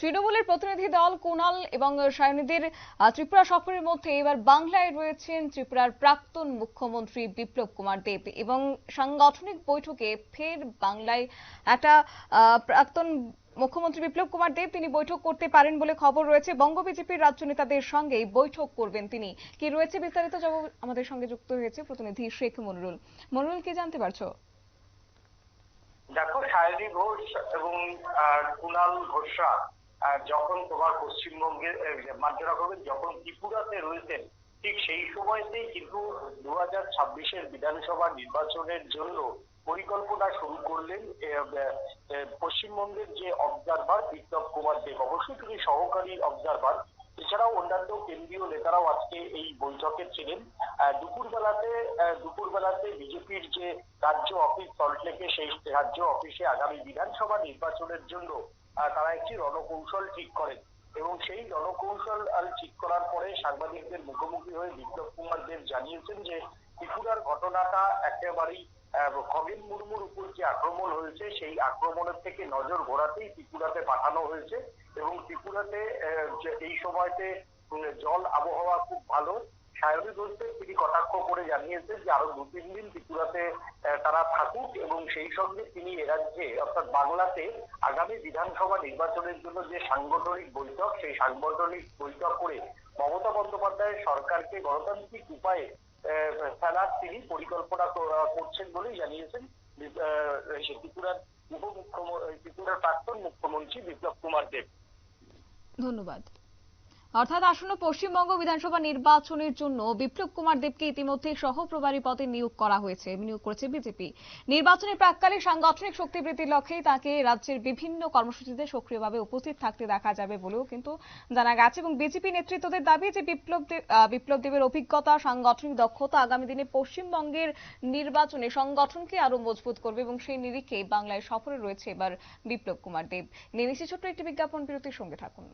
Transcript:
তৃণমূলের প্রতিনিধি দল কুণাল এবং সায়নীদের ত্রিপুরা সফরের মধ্যে এবার বাংলায় রয়েছেন ত্রিপুরার প্রাক্তন মুখ্যমন্ত্রী বিপ্লব কুমার দেব এবং সাংগঠনিক বৈঠকে ফের বাংলায় একটা প্রাক্তন মুখ্যমন্ত্রী বিপ্লব কুমার দেব তিনি বৈঠক করতে পারেন বলে খবর রয়েছে। বঙ্গ বিজেপির রাজ্য নেতাদের সঙ্গে বৈঠক করবেন তিনি। কি রয়েছে বিস্তারিত জবাব আমাদের সঙ্গে যুক্ত হয়েছে প্রতিনিধি শেখ মনিরুল। মনিরুল, কি জানতে পারছ? দেখো, সায়নী ঘোষ এবং কুণাল ঘোষরা যখন তোমার পশ্চিমবঙ্গের মার্জনা করবেন, যখন ত্রিপুরাতে রয়েছেন, ঠিক সেই সময়তেই কিন্তু দু হাজার ছাব্বিশের বিধানসভা নির্বাচনের জন্য পরিকল্পনা শুরু করলেন পশ্চিমবঙ্গের যে অবজারভার বিপ্লব কুমার দেব। অবশ্যই তিনি সহকারী অবজারভার এছাড়াও অন্যান্য কেন্দ্রীয় নেতারাও আজকে এই বৈঠকে ছিলেন। দুপুরবেলাতে দুপুরবেলাতে বিজেপির যে রাজ্য অফিস সল্টলেকে সেই রাজ্য অফিসে আগামী বিধানসভা নির্বাচনের জন্য তারা একটি রণকৌশল ঠিক করেন। এবং সেই রণকৌশল ঠিক করার পরে সাংবাদিকদের মুখোমুখি হয়ে বিপ্লব কুমার দেব জানিয়েছেন যে, ত্রিপুরার ঘটনাটা একেবারেই খগেন মুর্মুর উপর যে আক্রমণ হয়েছে, সেই আক্রমণের থেকে নজর ঘোরাতেই ত্রিপুরাতে পাঠানো হয়েছে। এবং ত্রিপুরাতে এই সময়তে জল আবহাওয়া খুব ভালো। সায়নী ঘোষকে তিনি কটাক্ষ করে জানিয়েছেন যে আরও দু তিন দিন ত্রিপুরাতে তারা থাকুক এবং সেই সঙ্গে তিনি এ রাজ্যে, অর্থাৎ বাংলাতে আগামী বিধানসভা নির্বাচনের জন্য যে সাংগঠনিক বৈঠক, সেই সাংগঠনিক বৈঠক করে মমতা বন্দ্যোপাধ্যায়ের সরকারকে গণতান্ত্রিক উপায়ে ফেলার তিনি পরিকল্পনা করছেন বলেই জানিয়েছেন ত্রিপুরার উপমুখ্যমন্ত্রী ত্রিপুরার প্রাক্তন মুখ্যমন্ত্রী বিপ্লব কুমার দেব। ধন্যবাদ। অর্থাৎ আসন্ন পশ্চিমবঙ্গ বিধানসভা নির্বাচনের জন্য বিপ্লব কুমার দেবকে ইতিমধ্যে সহপ্রভারী পদে নিয়োগ করা হয়েছে, নিয়োগ করেছে বিজেপি। নির্বাচনের প্রাককালে সাংগঠনিক শক্তি বৃদ্ধির লক্ষ্যেই তাকে রাজ্যের বিভিন্ন কর্মসূচিতে সক্রিয়ভাবে উপস্থিত থাকতে দেখা যাবে বলেও কিন্তু জানা গেছে এবং বিজেপি নেতৃত্বদের দাবি যে বিপ্লব বিপ্লব দেবের অভিজ্ঞতা, সাংগঠনিক দক্ষতা আগামী দিনে পশ্চিমবঙ্গের নির্বাচনে সংগঠনকে আরও মজবুত করবে এবং সেই নিরিখে বাংলায় সফরে রয়েছে এবার বিপ্লব কুমার দেব। নিয়ে ছোট্ট একটি বিজ্ঞাপন, বিরতির সঙ্গে থাকুন।